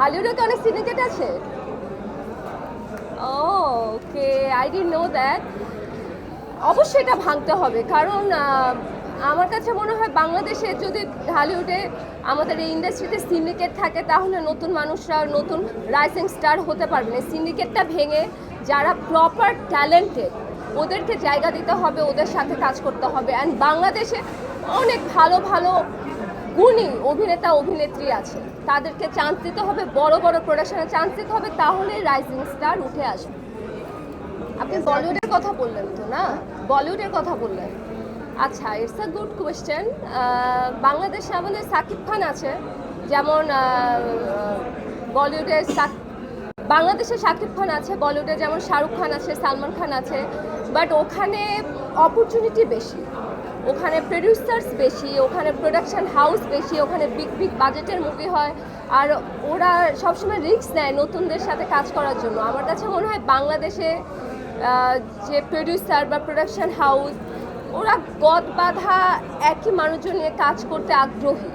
ঢালিউডে কি অনেক সিন্ডিকেট আছে? Okay I do know that অবশ্যই এটা ভাঙতে হবে, কারণ আমার কাছে মনে হয় বাংলাদেশে যদি ঢালিউডে আমাদের এই ইন্ডাস্ট্রিতে সিন্ডিকেট থাকে, তাহলে নতুন মানুষরা, নতুন রাইজিং স্টার হতে পারবে না। সিন্ডিকেটটা ভেঙে যারা প্রপার ট্যালেন্টেড ওদেরকে জায়গা দিতে হবে, ওদের সাথে কাজ করতে হবে। অ্যান্ড বাংলাদেশে অনেক ভালো ভালো গুণী অভিনেতা অভিনেত্রী আছে। তাদেরকে চান্স দিতে হবে বড় বড় প্রোডাকশনে চান্স দিতে হবে তাহলে রাইজিং স্টার উঠে আসবে। আপনি বলিউডের কথা বললেন তো না? বলিউডের কথা বললেন। আচ্ছা ইটস আ গুড কোয়েশ্চেন বাংলাদেশে আমাদের সাকিব খান আছে। যেমন বলিউডের বাংলাদেশে সাকিব খান আছে বলিউডে যেমন শাহরুখ খান আছে সালমান খান আছে বাট ওখানে অপরচুনিটি বেশি। ওখানে প্রডিউসার্স বেশি, ওখানে প্রোডাকশন হাউস বেশি, ওখানে বিগ বিগ বাজেটের মুভি হয়। আর ওরা সবসময় রিস্ক নেয় নতুনদের সাথে কাজ করার জন্য। আমার কাছে মনে হয় বাংলাদেশে যে প্রডিউসার বা প্রোডাকশন হাউস ওরা গদ বাঁধা একই মানুষজন নিয়ে কাজ করতে আগ্রহী।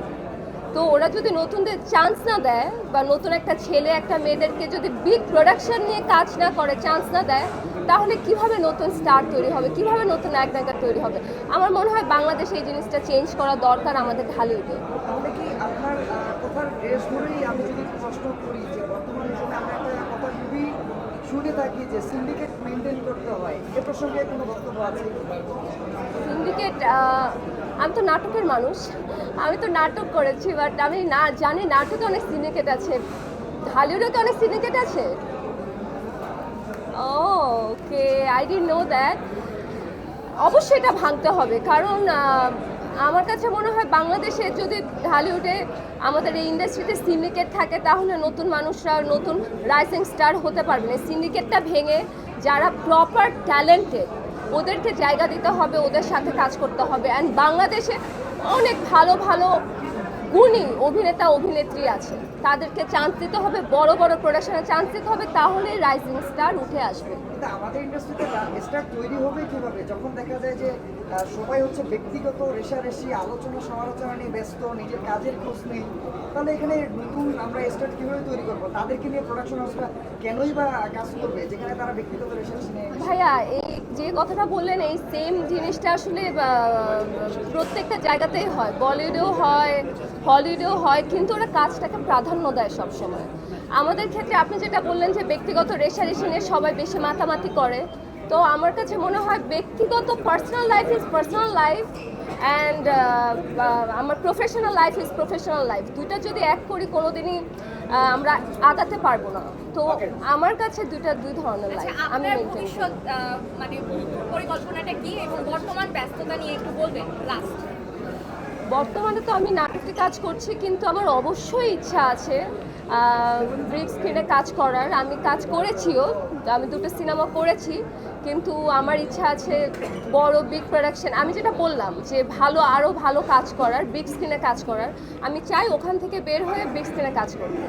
তো ওরা যদি নতুনদের চান্স না দেয় বা নতুন একটা ছেলে, একটা মেয়েদেরকে যদি বিগ প্রোডাকশন নিয়ে কাজ না করে চান্স না দেয় তাহলে কীভাবে নতুন স্টার তৈরি হবে? কীভাবে নতুন নায়ক নায়িকা তৈরি হবে? আমার মনে হয় বাংলাদেশে এই জিনিসটা চেঞ্জ করা দরকার আমাদের ঢালিউডে তাহলে কি আপনার কথার ড্রেস ধরেই আমি যদি প্রশ্ন করি যে বর্তমানে যেটা আমরা কথা খুবই শুনে থাকি যে সিন্ডিকেট মেনটেন করতে হয় এ প্রসঙ্গে কোনো বক্তব্য আছে? সিন্ডিকেট আমি তো নাটকের মানুষ। আমি তো নাটক করেছি বাট আমি না জানি নাটকে অনেক সিন্ডিকেট আছে। ঢালিউডে অনেক সিন্ডিকেট আছে? Okay I do know that অবশ্যই এটা ভাঙতে হবে। কারণ আমার কাছে মনে হয় বাংলাদেশে যদি ঢালিউডে আমাদের এই ইন্ডাস্ট্রিতে সিন্ডিকেট থাকে, তাহলে নতুন মানুষরা, নতুন রাইজিং স্টার হতে পারবে না। সিন্ডিকেটটা ভেঙে যারা প্রপার ট্যালেন্টেড ওদেরকে জায়গা দিতে হবে, ওদের সাথে কাজ করতে হবে। অ্যান্ড বাংলাদেশে অনেক ভালো ভালো গুণী অভিনেতা অভিনেত্রী আছে তাদেরকে চান্স দিতে হবে বড় বড় প্রোডাকশনে চান্স দিতে হবে তাহলে রাইজিং স্টার উঠে আসবে। আমাদের ইন্ডাস্ট্রিতে স্টার তৈরি হবে কীভাবে? যখন দেখা যায় যে সবাই হচ্ছে ব্যক্তিগত রেশারেশি আলোচনা সমালোচনা নিয়ে ব্যস্ত নিজের কাজের খোঁজ নেই তাহলে এখানে নতুন আমরা স্টার কীভাবে তৈরি করব? তাদেরকে নিয়ে প্রোডাকশন হাউসটা কেনই বা কাজ করবে যেখানে তারা ব্যক্তিগত রেশারেশি নিয়ে ভাইয়া এই যে কথাটা বললেন এই সেম জিনিসটা আসলে প্রত্যেকটা জায়গাতেই হয়। বলিউডেও হয় হলিউডেও হয় কিন্তু ওরা কাজটাকে প্রাধান্য দেয় সবসময়। আমাদের ক্ষেত্রে আপনি যেটা বললেন যে ব্যক্তিগত রেশারেশি নিয়ে সবাই বেশি মাতামাতি করে তো আমার কাছে মনে হয় ব্যক্তিগত personal life is personal life and আমার professional life is professional life দুইটা যদি এক করি কোনোদিনই আহ, আমরা আগাতে পারব না। তো আমার কাছে দুইটা দুই ধরনের আচ্ছা লাইফ আমি করি। ভবিষ্যৎ মানে পরিকল্পনাটা কি এবং বর্তমান ব্যস্ততা নিয়ে একটু বলবেন লাস্ট বর্তমানে তো আমি নাটকে কাজ করছি, কিন্তু আমার অবশ্যই ইচ্ছা আছে ব্রিক স্ক্রিনে কাজ করার। আমি কাজ করেছিও, আমি দুটো সিনেমা করেছি, কিন্তু আমার ইচ্ছা আছে বড় বিগ প্রোডাকশন আমি যেটা বললাম যে ভালো আরও ভালো কাজ করার বিগ স্ক্রিনে কাজ করার, আমি চাই ওখান থেকে বের হয়ে বিগ স্ক্রিনে কাজ করতে।